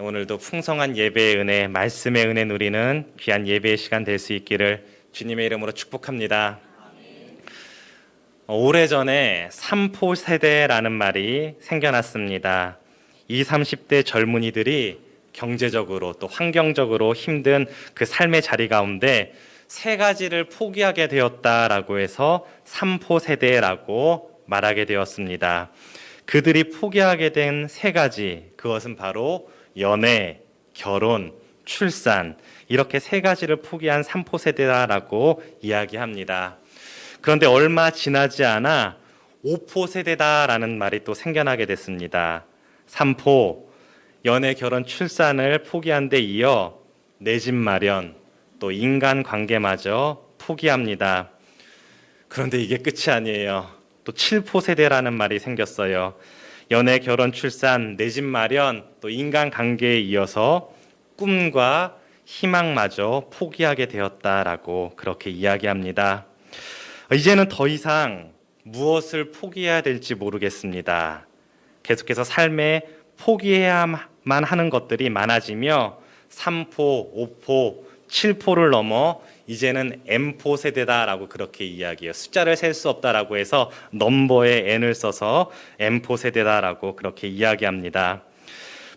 오늘도 풍성한 예배의 은혜, 말씀의 은혜 누리는 귀한 예배의 시간 될 수 있기를 주님의 이름으로 축복합니다. 어, 오래전에 삼포 세대라는 말이 생겨났습니다. 20, 30대 젊은이들이 경제적으로 또 환경적으로 힘든 그 삶의 자리 가운데 세 가지를 포기하게 되었다라고 해서 삼포 세대라고 말하게 되었습니다. 그들이 포기하게 된 세 가지 그것은 바로 연애, 결혼, 출산 이렇게 세 가지를 포기한 삼포 세대다라고 이야기합니다. 그런데 얼마 지나지 않아 오포 세대다라는 말이 또 생겨나게 됐습니다. 삼포 연애, 결혼, 출산을 포기한 데 이어 내 집 마련 또 인간 관계마저 포기합니다. 그런데 이게 끝이 아니에요. 또 7포 세대라는 말이 생겼어요. 연애, 결혼, 출산, 내 집 마련, 또 인간 관계에 이어서 꿈과 희망마저 포기하게 되었다라고 그렇게 이야기합니다. 이제는 더 이상 무엇을 포기해야 될지 모르겠습니다. 계속해서 삶에 포기해야만 하는 것들이 많아지며 3포, 5포, 7포를 넘어 이제는 M4 세대다라고 그렇게 이야기해요. 숫자를 셀 수 없다라고 해서 넘버에 N을 써서 M4 세대다라고 그렇게 이야기합니다.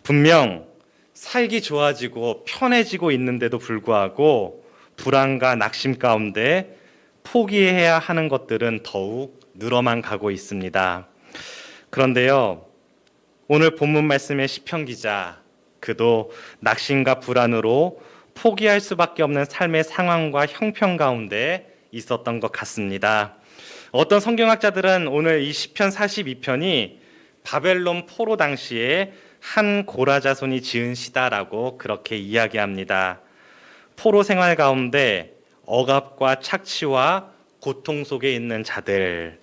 분명 살기 좋아지고 편해지고 있는데도 불구하고 불안과 낙심 가운데 포기해야 하는 것들은 더욱 늘어만 가고 있습니다. 그런데요, 오늘 본문 말씀의 시편 기자 그도 낙심과 불안으로 포기할 수밖에 없는 삶의 상황과 형편 가운데 있었던 것 같습니다. 어떤 성경학자들은 오늘 이 시편 42편이 바벨론 포로 당시에 한 고라 자손이 지은 시다라고 그렇게 이야기합니다. 포로 생활 가운데 억압과 착취와 고통 속에 있는 자들,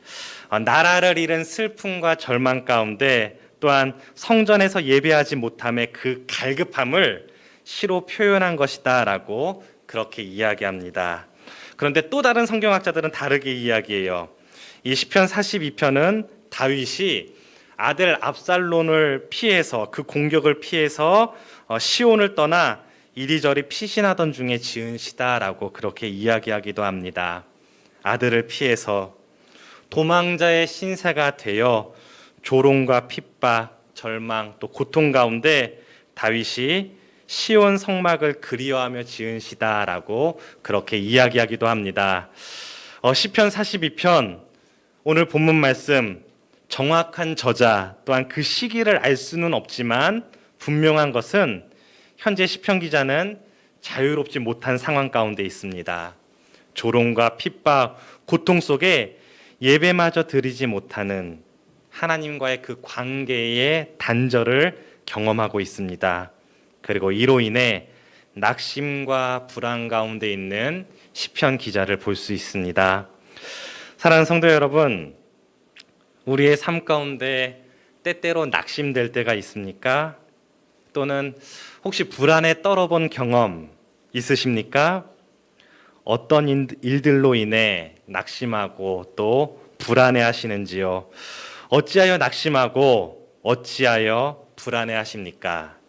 어, 나라를 잃은 슬픔과 절망 가운데 또한 성전에서 예배하지 못함의 그 갈급함을 시로 표현한 것이다라고 그렇게 이야기합니다. 그런데 또 다른 성경학자들은 다르게 이야기해요. 이 시편 42편은 다윗이 아들 압살론을 피해서 그 공격을 피해서 어, 시온을 떠나 이리저리 피신하던 중에 지은 시다라고 그렇게 이야기하기도 합니다. 아들을 피해서 도망자의 신세가 되어 조롱과 핍박, 절망 또 고통 가운데 다윗이 시온 성막을 그리워하며 지은 시다라고 그렇게 이야기하기도 합니다. 어, 시편 42편 오늘 본문 말씀 정확한 저자 또한 그 시기를 알 수는 없지만 분명한 것은 현재 시편 기자는 자유롭지 못한 상황 가운데 있습니다. 조롱과 핍박, 고통 속에 예배마저 드리지 못하는 하나님과의 그 관계의 단절을 경험하고 있습니다. 그리고 이로 인해 낙심과 불안 가운데 있는 시편 기자를 볼 수 있습니다. 사랑하는 성도 여러분, 우리의 삶 가운데 때때로 낙심될 때가 있습니까? 또는 혹시 불안에 떨어본 경험 있으십니까? 어떤 일들로 인해 낙심하고 또 불안해 하시는지요? 어찌하여 낙심하고 어찌하여 불안해 하십니까?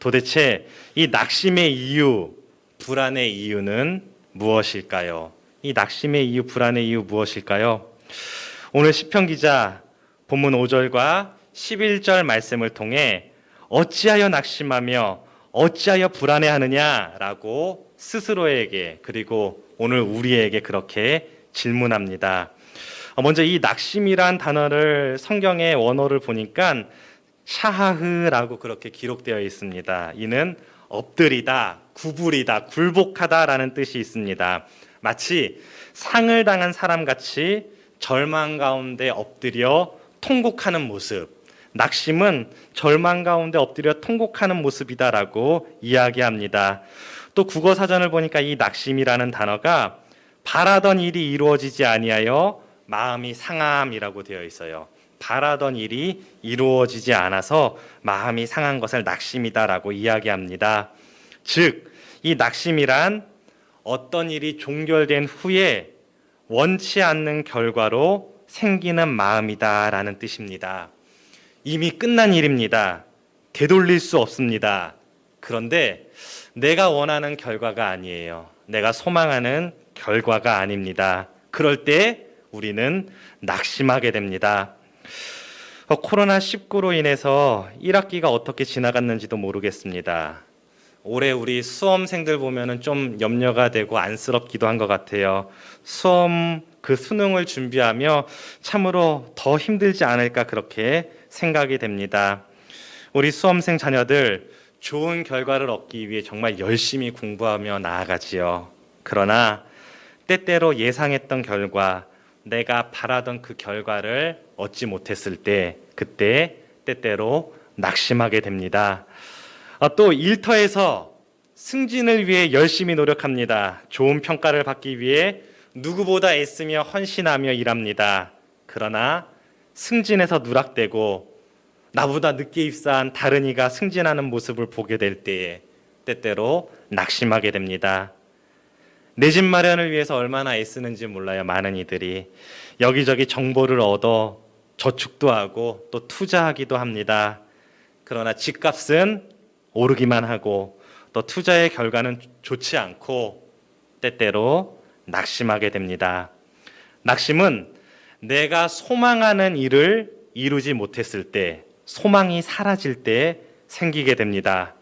도대체 이 낙심의 이유, 불안의 이유는 무엇일까요? 이 낙심의 이유, 불안의 이유 무엇일까요? 오늘 시편 기자 본문 5절과 11절 말씀을 통해 어찌하여 낙심하며 어찌하여 불안해하느냐라고 스스로에게 그리고 오늘 우리에게 그렇게 질문합니다. 먼저 이 낙심이란 단어를 성경의 원어를 보니까 샤하흐라고 그렇게 기록되어 있습니다. 이는 엎드리다, 구부리다, 굴복하다라는 뜻이 있습니다. 마치 상을 당한 사람 같이 절망 가운데 엎드려 통곡하는 모습. 낙심은 절망 가운데 엎드려 통곡하는 모습이다라고 이야기합니다. 또 국어 사전을 보니까 이 낙심이라는 단어가 바라던 일이 이루어지지 아니하여 마음이 상함이라고 되어 있어요. 바라던 일이 이루어지지 않아서 마음이 상한 것을 낙심이다라고 이야기합니다. 즉, 이 낙심이란 어떤 일이 종결된 후에 원치 않는 결과로 생기는 마음이다라는 뜻입니다. 이미 끝난 일입니다. 되돌릴 수 없습니다. 그런데 내가 원하는 결과가 아니에요. 내가 소망하는 결과가 아닙니다. 그럴 때 우리는 낙심하게 됩니다. 어, 코로나19로 인해서 1학기가 어떻게 지나갔는지도 모르겠습니다. 올해 우리 수험생들 보면은 좀 염려가 되고 안쓰럽기도 한 것 같아요. 수험 그 수능을 준비하며 참으로 더 힘들지 않을까 그렇게 생각이 됩니다. 우리 수험생 자녀들 좋은 결과를 얻기 위해 정말 열심히 공부하며 나아가지요. 그러나 때때로 예상했던 결과, 내가 바라던 그 결과를 얻지 못했을 때, 그때 때때로 낙심하게 됩니다. 아, 또 일터에서 승진을 위해 열심히 노력합니다. 좋은 평가를 받기 위해 누구보다 애쓰며 헌신하며 일합니다. 그러나 승진에서 누락되고 나보다 늦게 입사한 다른 이가 승진하는 모습을 보게 될 때에 때때로 낙심하게 됩니다. 내 집 마련을 위해서 얼마나 애쓰는지 몰라요. 많은 이들이 여기저기 정보를 얻어 저축도 하고 또 투자하기도 합니다. 그러나 집값은 오르기만 하고 또 투자의 결과는 좋지 않고 때때로 낙심하게 됩니다. 낙심은 내가 소망하는 일을 이루지 못했을 때, 소망이 사라질 때 생기게 됩니다.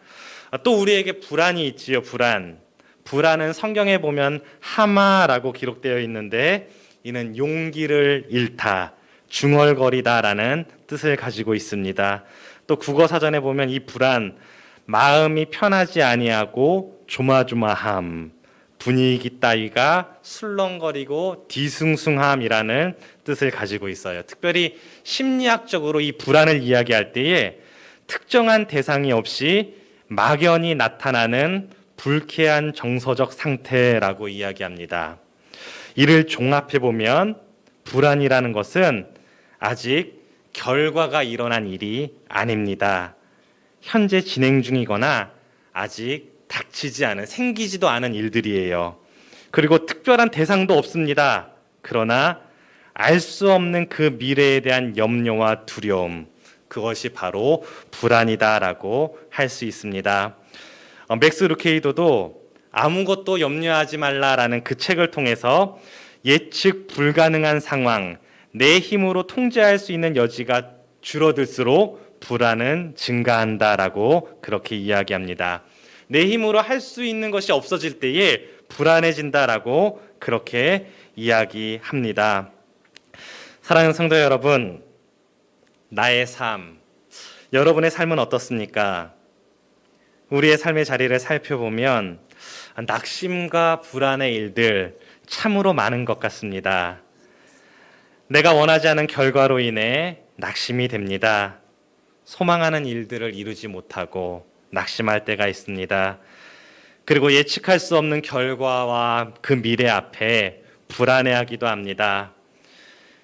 또 우리에게 불안이 있지요, 불안. 불안은 성경에 보면 하마라고 기록되어 있는데 이는 용기를 잃다, 중얼거리다라는 뜻을 가지고 있습니다. 또 국어 사전에 보면 이 불안 마음이 편하지 아니하고 조마조마함 분위기 따위가 술렁거리고 뒤숭숭함이라는 뜻을 가지고 있어요. 특별히 심리학적으로 이 불안을 이야기할 때에 특정한 대상이 없이 막연히 나타나는 불쾌한 정서적 상태라고 이야기합니다. 이를 종합해 보면 불안이라는 것은 아직 결과가 일어난 일이 아닙니다. 현재 진행 중이거나 아직 닥치지 않은 생기지도 않은 일들이에요. 그리고 특별한 대상도 없습니다. 그러나 알 수 없는 그 미래에 대한 염려와 두려움 그것이 바로 불안이다라고 할 수 있습니다. 어, 맥스 루케이도도 아무것도 염려하지 말라라는 그 책을 통해서 예측 불가능한 상황, 내 힘으로 통제할 수 있는 여지가 줄어들수록 불안은 증가한다라고 그렇게 이야기합니다. 내 힘으로 할 수 있는 것이 없어질 때에 불안해진다라고 그렇게 이야기합니다. 사랑하는 성도 여러분, 나의 삶, 여러분의 삶은 어떻습니까? 우리의 삶의 자리를 살펴보면 낙심과 불안의 일들 참으로 많은 것 같습니다. 내가 원하지 않은 결과로 인해 낙심이 됩니다. 소망하는 일들을 이루지 못하고 낙심할 때가 있습니다. 그리고 예측할 수 없는 결과와 그 미래 앞에 불안해하기도 합니다.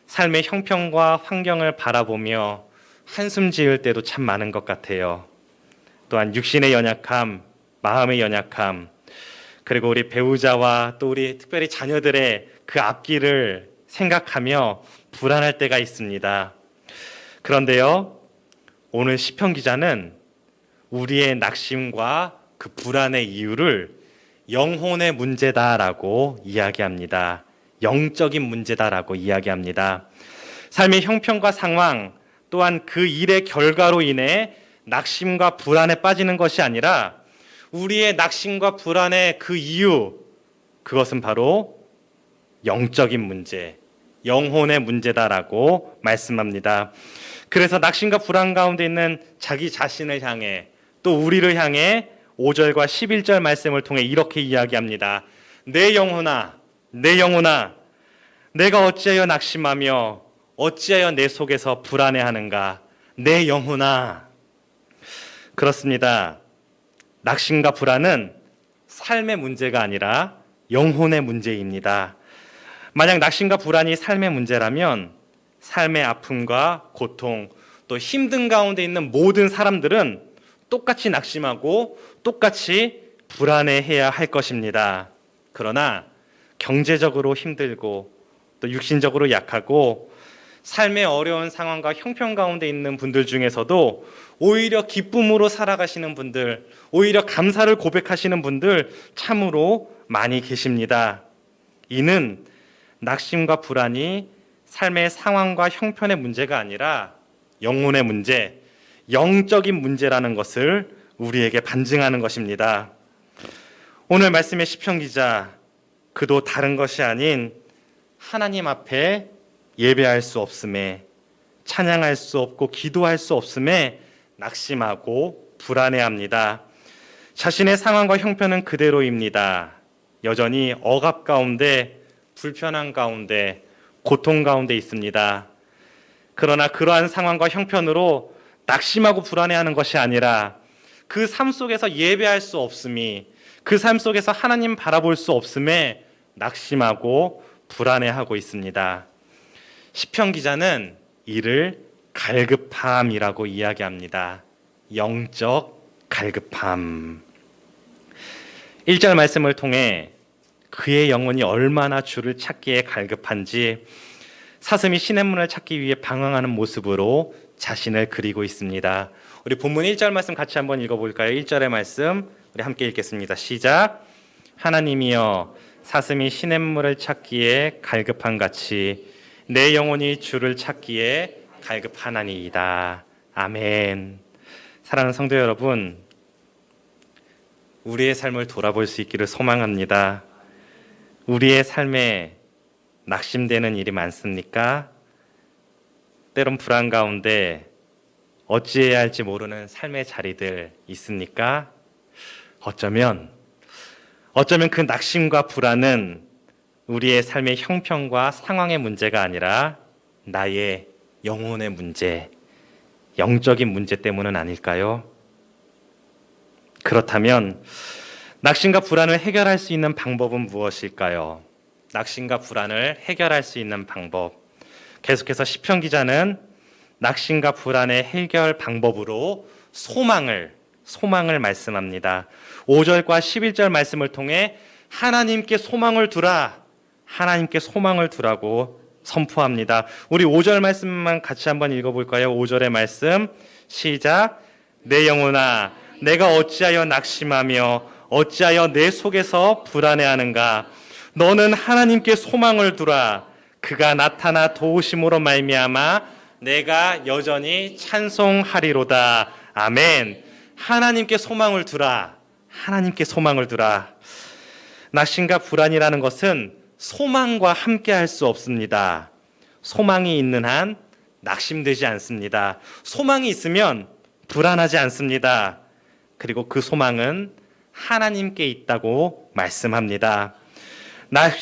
삶의 형편과 환경을 바라보며 한숨 지을 때도 참 많은 것 같아요. 또한 육신의 연약함, 마음의 연약함, 그리고 우리 배우자와 또 우리 특별히 자녀들의 그 앞길을 생각하며 불안할 때가 있습니다. 그런데요, 오늘 시편 기자는 우리의 낙심과 그 불안의 이유를 영혼의 문제다라고 이야기합니다. 영적인 문제다라고 이야기합니다. 삶의 형편과 상황 또한 그 일의 결과로 인해 낙심과 불안에 빠지는 것이 아니라 우리의 낙심과 불안의 그 이유 그것은 바로 영적인 문제, 영혼의 문제다라고 말씀합니다. 그래서 낙심과 불안 가운데 있는 자기 자신을 향해 또 우리를 향해 5절과 11절 말씀을 통해 이렇게 이야기합니다. 내 영혼아, 내 영혼아, 내가 어찌하여 낙심하며 어찌하여 내 속에서 불안해하는가? 내 영혼아. 그렇습니다. 낙심과 불안은 삶의 문제가 아니라 영혼의 문제입니다. 만약 낙심과 불안이 삶의 문제라면 삶의 아픔과 고통 또 힘든 가운데 있는 모든 사람들은 똑같이 낙심하고 똑같이 불안해해야 할 것입니다. 그러나 경제적으로 힘들고 또 육신적으로 약하고 삶의 어려운 상황과 형편 가운데 있는 분들 중에서도 오히려 기쁨으로 살아가시는 분들, 오히려 감사를 고백하시는 분들 참으로 많이 계십니다. 이는 낙심과 불안이 삶의 상황과 형편의 문제가 아니라 영혼의 문제, 영적인 문제라는 것을 우리에게 반증하는 것입니다. 오늘 말씀의 시편 기자 그도 다른 것이 아닌 하나님 앞에 예배할 수 없음에 찬양할 수 없고 기도할 수 없음에 낙심하고 불안해합니다. 자신의 상황과 형편은 그대로입니다. 여전히 억압 가운데 불편한 가운데 고통 가운데 있습니다. 그러나 그러한 상황과 형편으로 낙심하고 불안해하는 것이 아니라 그 삶 속에서 예배할 수 없음이 그 삶 속에서 하나님 바라볼 수 없음에 낙심하고 불안해하고 있습니다. 시편 기자는 이를 갈급함이라고 이야기합니다. 영적 갈급함. 1절 말씀을 통해 그의 영혼이 얼마나 주를 찾기에 갈급한지 사슴이 시냇문을 찾기 위해 방황하는 모습으로 자신을 그리고 있습니다. 우리 본문 1절 말씀 같이 한번 읽어볼까요? 1절의 말씀 우리 함께 읽겠습니다. 시작. 하나님이여 사슴이 시냇물을 찾기에 갈급한 같이 내 영혼이 주를 찾기에 갈급하나니이다. 아멘. 사랑하는 성도 여러분, 우리의 삶을 돌아볼 수 있기를 소망합니다. 우리의 삶에 낙심되는 일이 많습니까? 때론 불안 가운데 어찌해야 할지 모르는 삶의 자리들 있습니까? 어쩌면 어쩌면 그 낙심과 불안은 우리의 삶의 형편과 상황의 문제가 아니라 나의 영혼의 문제, 영적인 문제 때문은 아닐까요? 그렇다면 낙심과 불안을 해결할 수 있는 방법은 무엇일까요? 낙심과 불안을 해결할 수 있는 방법. 계속해서 시편 기자는 낙심과 불안의 해결 방법으로 소망을 소망을 말씀합니다. 5절과 11절 말씀을 통해 하나님께 소망을 두라. 하나님께 소망을 두라고 선포합니다. 우리 5절 말씀만 같이 한번 읽어 볼까요? 5절의 말씀. 시작. 내 영혼아 내가 어찌하여 낙심하며 어찌하여 내 속에서 불안해하는가? 너는 하나님께 소망을 두라. 그가 나타나 도우심으로 말미암아 내가 여전히 찬송하리로다. 아멘. 하나님께 소망을 두라. 하나님께 소망을 두라. 낙심과 불안이라는 것은 소망과 함께 할 수 없습니다. 소망이 있는 한 낙심되지 않습니다. 소망이 있으면 불안하지 않습니다. 그리고 그 소망은 하나님께 있다고 말씀합니다.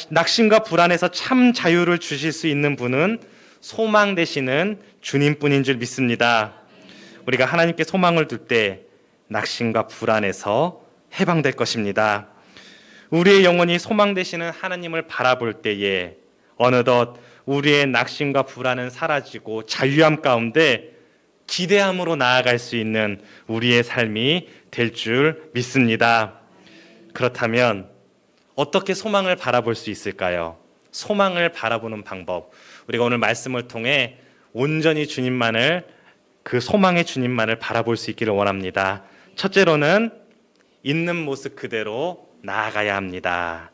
낙심과 불안에서 참 자유를 주실 수 있는 분은 소망 되시는 주님뿐인 줄 믿습니다. 우리가 하나님께 소망을 둘 때 낙심과 불안에서 해방될 것입니다. 우리의 영혼이 소망 되시는 하나님을 바라볼 때에 어느덧 우리의 낙심과 불안은 사라지고 자유함 가운데 기대함으로 나아갈 수 있는 우리의 삶이 될 줄 믿습니다. 그렇다면 어떻게 소망을 바라볼 수 있을까요? 소망을 바라보는 방법. 우리가 오늘 말씀을 통해 온전히 주님만을 그 소망의 주님만을 바라볼 수 있기를 원합니다. 첫째로는 있는 모습 그대로 나아가야 합니다.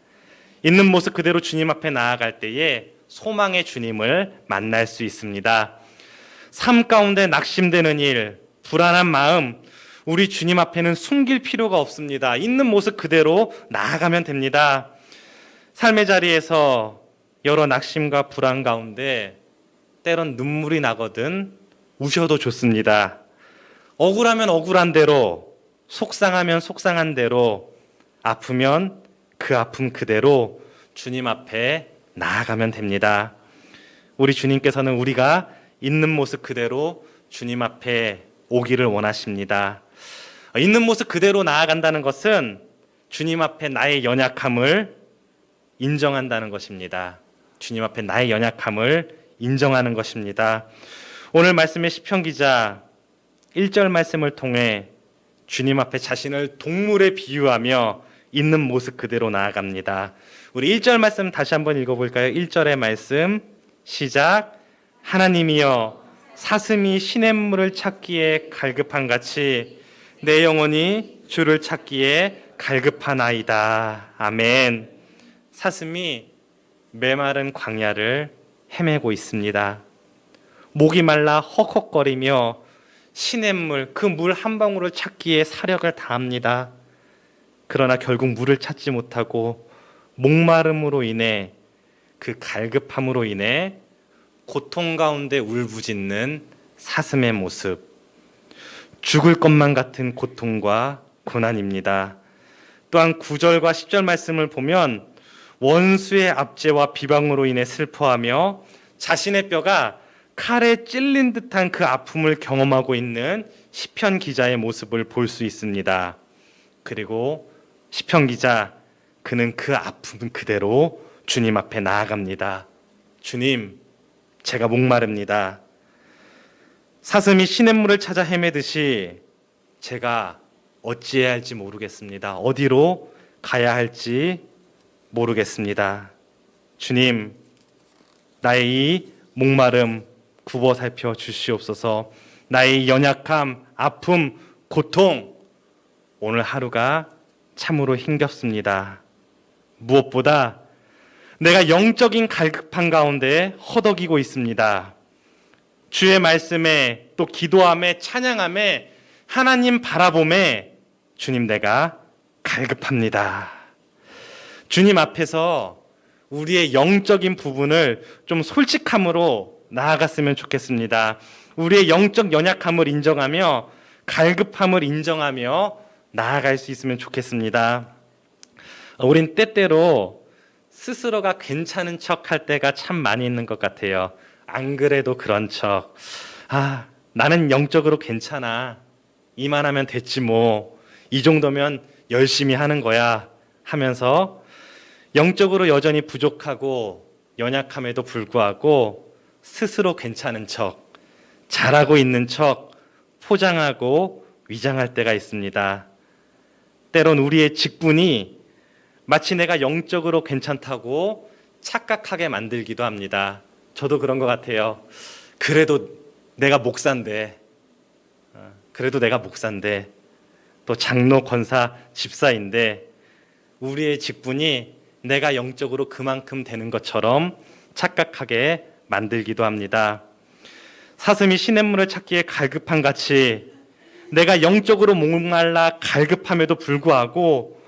있는 모습 그대로 주님 앞에 나아갈 때에 소망의 주님을 만날 수 있습니다. 삶 가운데 낙심되는 일, 불안한 마음, 우리 주님 앞에는 숨길 필요가 없습니다. 있는 모습 그대로 나아가면 됩니다. 삶의 자리에서 여러 낙심과 불안 가운데 때론 눈물이 나거든 우셔도 좋습니다. 억울하면 억울한 대로, 속상하면 속상한 대로, 아프면 그 아픔 그대로 주님 앞에 나아가면 됩니다. 우리 주님께서는 우리가 있는 모습 그대로 주님 앞에 오기를 원하십니다. 있는 모습 그대로 나아간다는 것은 주님 앞에 나의 연약함을 인정한다는 것입니다. 주님 앞에 나의 연약함을 인정하는 것입니다. 오늘 말씀의 시편 기자 1절 말씀을 통해 주님 앞에 자신을 동물에 비유하며 있는 모습 그대로 나아갑니다. 우리 1절 말씀 다시 한번 읽어볼까요? 1절의 말씀 시작 하나님이여 사슴이 시냇물을 찾기에 갈급한 같이 내 영혼이 주를 찾기에 갈급하나이다. 아멘. 사슴이 메마른 광야를 헤매고 있습니다. 목이 말라 헉헉거리며 시냇물 그 물 한 방울을 찾기에 사력을 다합니다. 그러나 결국 물을 찾지 못하고 목마름으로 인해 그 갈급함으로 인해 고통 가운데 울부짖는 사슴의 모습 죽을 것만 같은 고통과 고난입니다. 또한 9절과 10절 말씀을 보면 원수의 압제와 비방으로 인해 슬퍼하며 자신의 뼈가 칼에 찔린 듯한 그 아픔을 경험하고 있는 시편 기자의 모습을 볼 수 있습니다. 그리고 시편 기자 그는 그 아픔 그대로 주님 앞에 나아갑니다. 주님, 제가 목마릅니다. 사슴이 시냇물을 찾아 헤매듯이 제가 어찌해야 할지 모르겠습니다. 어디로 가야 할지 모르겠습니다. 주님, 나의 이 목마름 굽어 살펴 주시옵소서. 나의 연약함, 아픔, 고통 오늘 하루가 참으로 힘겹습니다. 무엇보다 내가 영적인 갈급한 가운데 허덕이고 있습니다. 주의 말씀에 또 기도함에 찬양함에 하나님 바라봄에 주님 내가 갈급합니다. 주님 앞에서 우리의 영적인 부분을 좀 솔직함으로 나아갔으면 좋겠습니다. 우리의 영적 연약함을 인정하며 갈급함을 인정하며 나아갈 수 있으면 좋겠습니다. 우린 때때로 스스로가 괜찮은 척 할 때가 참 많이 있는 것 같아요. 안 그래도 그런 척. 아, 나는 영적으로 괜찮아. 이만하면 됐지 뭐. 이 정도면 열심히 하는 거야. 하면서 영적으로 여전히 부족하고 연약함에도 불구하고 스스로 괜찮은 척, 잘하고 있는 척, 포장하고 위장할 때가 있습니다. 때론 우리의 직분이 마치 내가 영적으로 괜찮다고 착각하게 만들기도 합니다. 저도 그런 것 같아요. 그래도 내가 목사인데, 어, 그래도 내가 목사인데, 또 장로, 권사, 집사인데, 우리의 직분이 내가 영적으로 그만큼 되는 것처럼 착각하게 만들기도 합니다. 사슴이 시냇물을 찾기에 갈급한 같이 내가 영적으로 목말라 갈급함에도 불구하고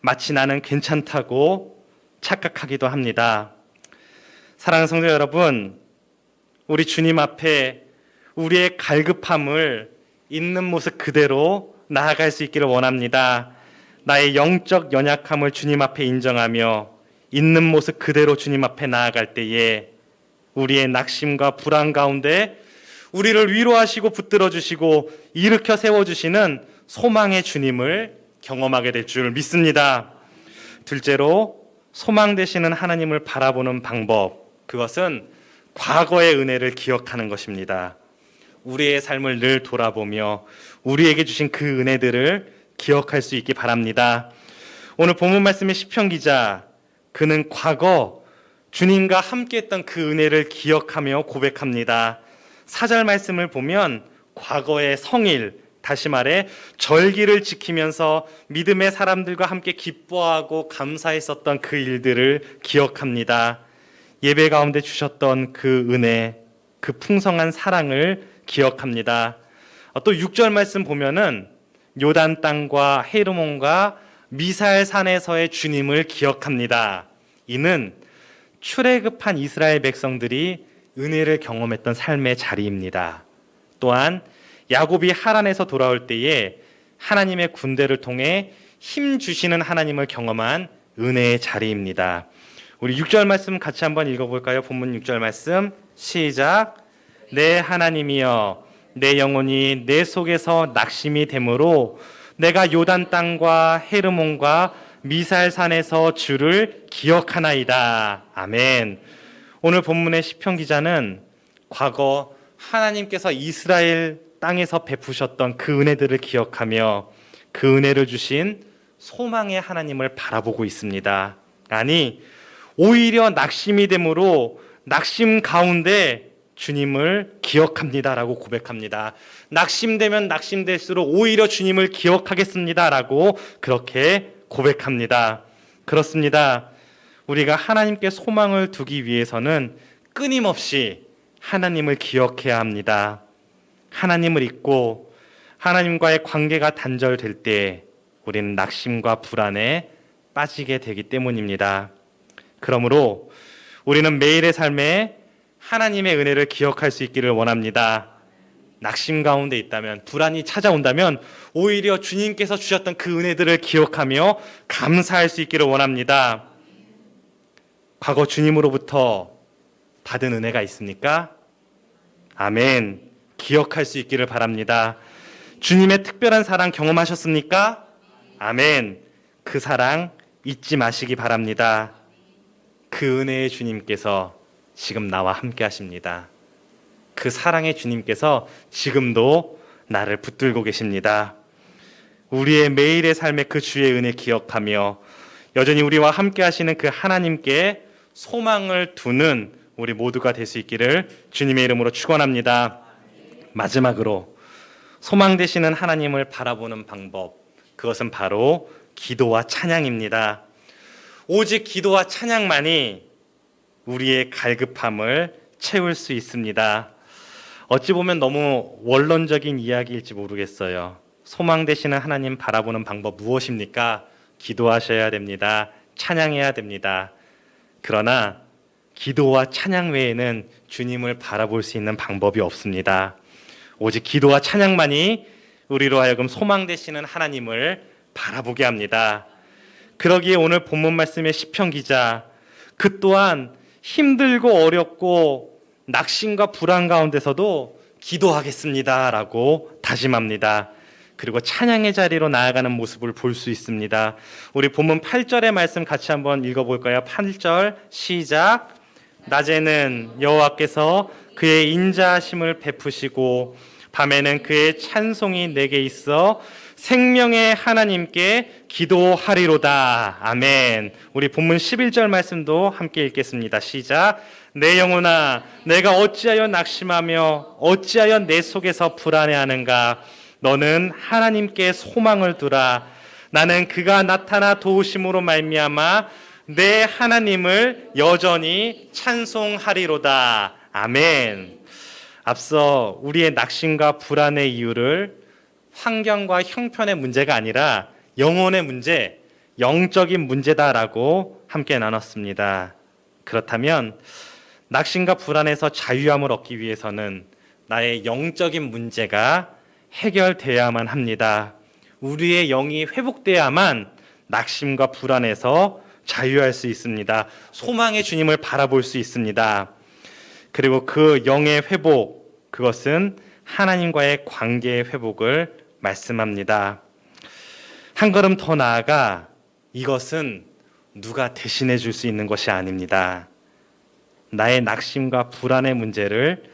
마치 나는 괜찮다고 착각하기도 합니다. 사랑하는 성도 여러분, 우리 주님 앞에 우리의 갈급함을 있는 모습 그대로 나아갈 수 있기를 원합니다. 나의 영적 연약함을 주님 앞에 인정하며 있는 모습 그대로 주님 앞에 나아갈 때에 우리의 낙심과 불안 가운데 우리를 위로하시고 붙들어 주시고 일으켜 세워 주시는 소망의 주님을 경험하게 될 줄 믿습니다. 둘째로 소망 되시는 하나님을 바라보는 방법 그것은 과거의 은혜를 기억하는 것입니다. 우리의 삶을 늘 돌아보며 우리에게 주신 그 은혜들을 기억할 수 있기 바랍니다. 오늘 본문 말씀의 시편 기자 그는 과거 주님과 함께했던 그 은혜를 기억하며 고백합니다. 사절 말씀을 보면 과거의 성일 다시 말해 절기를 지키면서 믿음의 사람들과 함께 기뻐하고 감사했었던 그 일들을 기억합니다. 예배 가운데 주셨던 그 은혜, 그 풍성한 사랑을 기억합니다. 또 6절 말씀 보면은 요단 땅과 헤르몬과 미사엘 산에서의 주님을 기억합니다. 이는 출애굽한 이스라엘 백성들이 은혜를 경험했던 삶의 자리입니다. 또한 야곱이 하란에서 돌아올 때에 하나님의 군대를 통해 힘 주시는 하나님을 경험한 은혜의 자리입니다. 우리 6절 말씀 같이 한번 읽어볼까요? 본문 6절 말씀 시작. 내 하나님이여 내 영혼이 내 속에서 낙심이 되므로 내가 요단 땅과 헤르몬과 미살 산에서 주를 기억하나이다. 아멘. 오늘 본문의 시편 기자는 과거 하나님께서 이스라엘 땅에서 베푸셨던 그 은혜들을 기억하며 그 은혜를 주신 소망의 하나님을 바라보고 있습니다. 아니, 오히려 낙심이 되므로 낙심 가운데 주님을 기억합니다라고 고백합니다. 낙심되면 낙심될수록 오히려 주님을 기억하겠습니다라고 그렇게 고백합니다. 그렇습니다. 우리가 하나님께 소망을 두기 위해서는 끊임없이 하나님을 기억해야 합니다. 하나님을 잊고 하나님과의 관계가 단절될 때 우리는 낙심과 불안에 빠지게 되기 때문입니다. 그러므로 우리는 매일의 삶에 하나님의 은혜를 기억할 수 있기를 원합니다. 낙심 가운데 있다면, 불안이 찾아온다면, 오히려 주님께서 주셨던 그 은혜들을 기억하며 감사할 수 있기를 원합니다. 과거 주님으로부터 받은 은혜가 있습니까? 아멘. 기억할 수 있기를 바랍니다. 주님의 특별한 사랑 경험하셨습니까? 아멘. 그 사랑 잊지 마시기 바랍니다. 그 은혜의 주님께서 지금 나와 함께 하십니다. 그 사랑의 주님께서 지금도 나를 붙들고 계십니다. 우리의 매일의 삶의 그 주의 은혜 기억하며 여전히 우리와 함께 하시는 그 하나님께 소망을 두는 우리 모두가 될 수 있기를 주님의 이름으로 축원합니다. 마지막으로 소망 되시는 하나님을 바라보는 방법 그것은 바로 기도와 찬양입니다. 오직 기도와 찬양만이 우리의 갈급함을 채울 수 있습니다. 어찌 보면 너무 원론적인 이야기일지 모르겠어요. 소망 되시는 하나님 바라보는 방법 무엇입니까? 기도하셔야 됩니다. 찬양해야 됩니다. 그러나 기도와 찬양 외에는 주님을 바라볼 수 있는 방법이 없습니다. 오직 기도와 찬양만이 우리로 하여금 소망 되시는 하나님을 바라보게 합니다. 그러기에 오늘 본문 말씀의 시편 기자 그 또한 힘들고 어렵고 낙심과 불안 가운데서도 기도하겠습니다라고 다짐합니다. 그리고 찬양의 자리로 나아가는 모습을 볼 수 있습니다. 우리 본문 8절의 말씀 같이 한번 읽어 볼까요? 8절 시작. 낮에는 여호와께서 그의 인자하심을 베푸시고 밤에는 그의 찬송이 내게 있어 생명의 하나님께 기도하리로다. 아멘. 우리 본문 11절 말씀도 함께 읽겠습니다. 시작. 내 영혼아, 내가 어찌하여 낙심하며 어찌하여 내 속에서 불안해하는가? 너는 하나님께 소망을 두라. 나는 그가 나타나 도우심으로 말미암아 내 하나님을 여전히 찬송하리로다. 아멘. 앞서 우리의 낙심과 불안의 이유를 환경과 형편의 문제가 아니라 영혼의 문제, 영적인 문제다라고 함께 나눴습니다. 그렇다면 낙심과 불안에서 자유함을 얻기 위해서는 나의 영적인 문제가 해결돼야만 합니다. 우리의 영이 회복돼야만 낙심과 불안에서 자유할 수 있습니다. 소망의 주님을 바라볼 수 있습니다. 그리고 그 영의 회복, 그것은 하나님과의 관계의 회복을 말씀합니다. 한 걸음 더 나아가 이것은 누가 대신해 줄 수 있는 것이 아닙니다. 나의 낙심과 불안의 문제를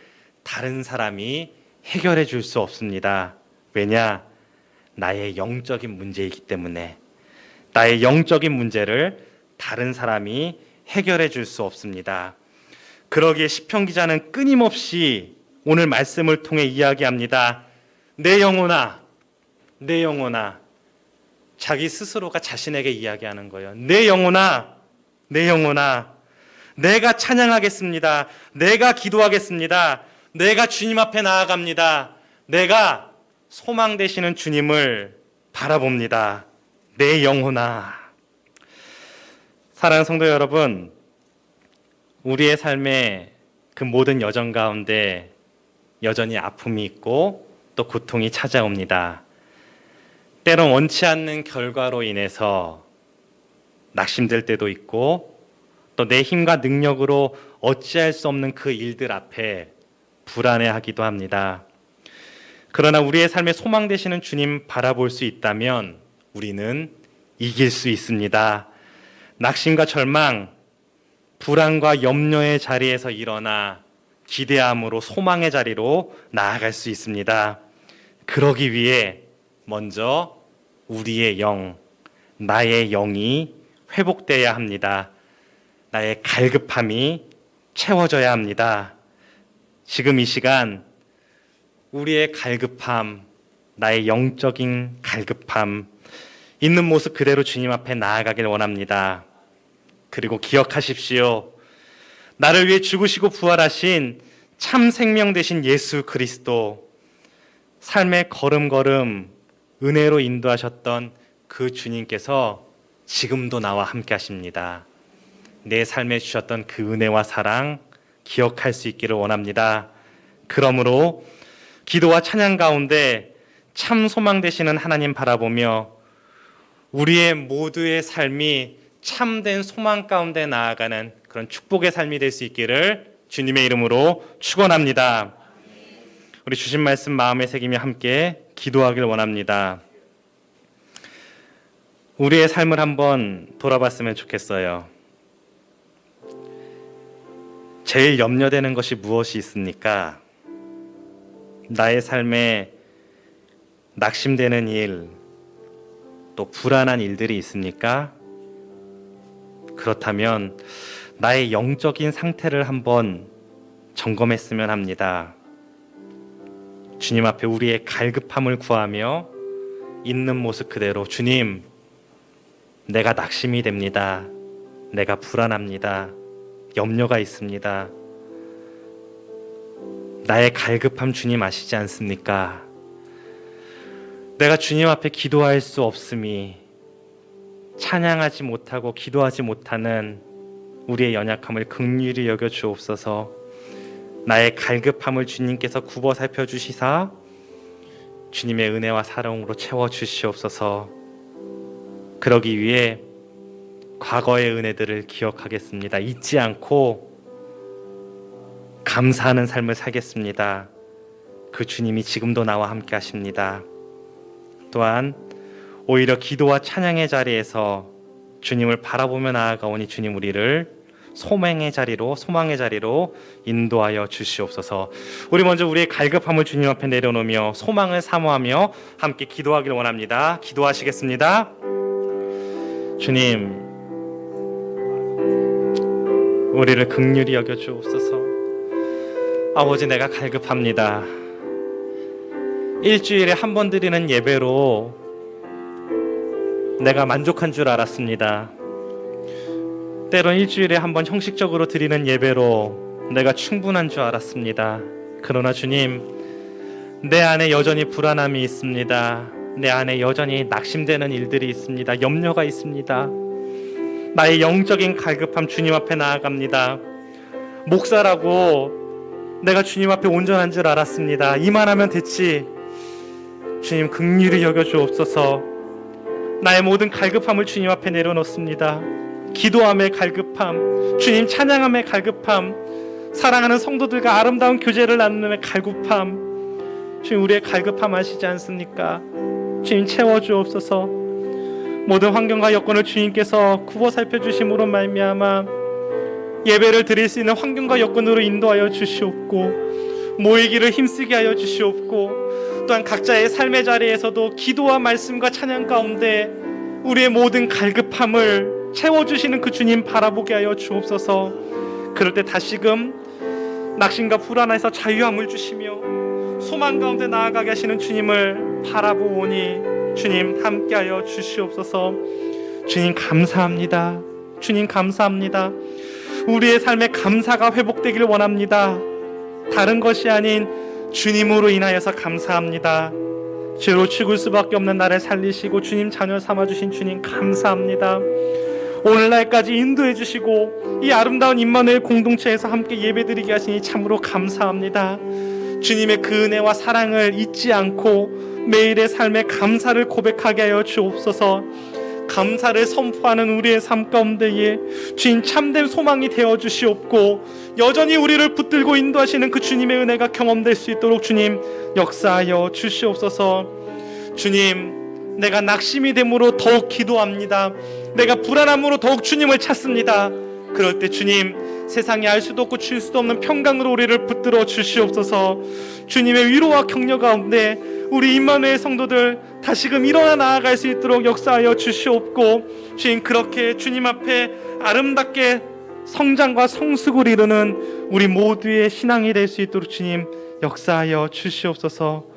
다른 사람이 해결해 줄 수 없습니다. 왜냐? 나의 영적인 문제이기 때문에 나의 영적인 문제를 다른 사람이 해결해 줄 수 없습니다. 그러기에 시편 기자는 끊임없이 오늘 말씀을 통해 이야기합니다. 내 영혼아, 내 영혼아. 자기 스스로가 자신에게 이야기하는 거예요. 내 영혼아, 내 영혼아. 내가 찬양하겠습니다. 내가 기도하겠습니다. 내가 주님 앞에 나아갑니다. 내가 소망 되시는 주님을 바라봅니다. 내 영혼아. 사랑하는 성도 여러분, 우리의 삶의 그 모든 여정 가운데 여전히 아픔이 있고 또 고통이 찾아옵니다. 때론 원치 않는 결과로 인해서 낙심될 때도 있고 또 내 힘과 능력으로 어찌할 수 없는 그 일들 앞에 불안해하기도 합니다. 그러나 우리의 삶에 소망 되시는 주님 바라볼 수 있다면 우리는 이길 수 있습니다. 낙심과 절망, 불안과 염려의 자리에서 일어나 기대함으로 소망의 자리로 나아갈 수 있습니다. 그러기 위해 먼저 우리의 영, 나의 영이 회복돼야 합니다. 나의 갈급함이 채워져야 합니다. 지금 이 시간 우리의 갈급함, 나의 영적인 갈급함, 있는 모습 그대로 주님 앞에 나아가길 원합니다. 그리고 기억하십시오. 나를 위해 죽으시고 부활하신 참 생명 되신 예수 그리스도, 삶의 걸음걸음 은혜로 인도하셨던 그 주님께서 지금도 나와 함께 하십니다. 내 삶에 주셨던 그 은혜와 사랑 기억할 수 있기를 원합니다. 그러므로 기도와 찬양 가운데 참 소망 되시는 하나님 바라보며 우리의 모두의 삶이 참된 소망 가운데 나아가는 그런 축복의 삶이 될 수 있기를 주님의 이름으로 축원합니다. 우리 주신 말씀 마음에 새기며 함께 기도하길 원합니다. 우리의 삶을 한번 돌아봤으면 좋겠어요. 제일 염려되는 것이 무엇이 있습니까? 나의 삶에 낙심되는 일, 또 불안한 일들이 있습니까? 그렇다면 나의 영적인 상태를 한번 점검했으면 합니다. 주님 앞에 우리의 갈급함을 구하며 있는 모습 그대로 주님, 내가 낙심이 됩니다. 내가 불안합니다. 염려가 있습니다. 나의 갈급함 주님 아시지 않습니까? 내가 주님 앞에 기도할 수 없음이 찬양하지 못하고 기도하지 못하는 우리의 연약함을 극률히 여겨 주옵소서. 나의 갈급함을 주님께서 굽어 살펴 주시사 주님의 은혜와 사랑으로 채워 주시옵소서. 그러기 위해 과거의 은혜들을 기억하겠습니다. 잊지 않고 감사하는 삶을 살겠습니다. 그 주님이 지금도 나와 함께 하십니다. 또한 오히려 기도와 찬양의 자리에서 주님을 바라보며 나아가오니 주님 우리를 소망의 자리로 소망의 자리로 인도하여 주시옵소서. 우리 먼저 우리의 갈급함을 주님 앞에 내려놓으며 소망을 사모하며 함께 기도하길 원합니다. 기도하시겠습니다. 주님 우리를 극률히 여겨 주옵소서. 아버지 내가 갈급합니다. 일주일에 한 번 드리는 예배로 내가 만족한 줄 알았습니다. 때론 일주일에 한 번 형식적으로 드리는 예배로 내가 충분한 줄 알았습니다. 그러나 주님, 내 안에 여전히 불안함이 있습니다. 내 안에 여전히 낙심되는 일들이 있습니다. 염려가 있습니다. 나의 영적인 갈급함 주님 앞에 나아갑니다. 목사라고 내가 주님 앞에 온전한 줄 알았습니다. 이만 하면 됐지. 주님 극률히 여겨 주옵소서. 나의 모든 갈급함을 주님 앞에 내려놓습니다. 기도함의 갈급함, 주님 찬양함의 갈급함, 사랑하는 성도들과 아름다운 교제를 나누는 갈급함, 주님 우리의 갈급함 아시지 않습니까? 주님 채워 주옵소서. 모든 환경과 여건을 주님께서 굽어 살펴 주심으로 말미암아 예배를 드릴 수 있는 환경과 여건으로 인도하여 주시옵고 모이기를 힘쓰게 하여 주시옵고 또한 각자의 삶의 자리에서도 기도와 말씀과 찬양 가운데 우리의 모든 갈급함을 채워주시는 그 주님 바라보게 하여 주옵소서. 그럴 때 다시금 낙심과 불안에서 자유함을 주시며 소망 가운데 나아가게 하시는 주님을 바라보오니 주님 함께하여 주시옵소서 주님 감사합니다 주님 감사합니다 우리의 삶에 감사가 회복되길 원합니다 다른 것이 아닌 주님으로 인하여서 감사합니다. 죄로 죽을 수밖에 없는 나를 살리시고 주님 자녀 삼아 주신 주님 감사합니다. 오늘날까지 인도해 주시고 이 아름다운 임마누엘 공동체에서 함께 예배드리게 하시니 참으로 감사합니다. 주님의 그 은혜와 사랑을 잊지 않고 매일의 삶에 감사를 고백하게 하여 주옵소서. 감사를 선포하는 우리의 삶 가운데에 주님 참된 소망이 되어 주시옵고 여전히 우리를 붙들고 인도하시는 그 주님의 은혜가 경험될 수 있도록 주님 역사하여 주시옵소서. 주님, 내가 낙심이 됨으로 더욱 기도합니다. 내가 불안함으로 더욱 주님을 찾습니다. 그럴 때 주님, 세상에 알 수도 없고 줄 수도 없는 평강으로 우리를 붙들어 주시옵소서. 주님의 위로와 격려 가운데 우리 임마누엘 성도들 다시금 일어나 나아갈 수 있도록 역사하여 주시옵고 주님 그렇게 주님 앞에 아름답게 성장과 성숙을 이루는 우리 모두의 신앙이 될 수 있도록 주님 역사하여 주시옵소서.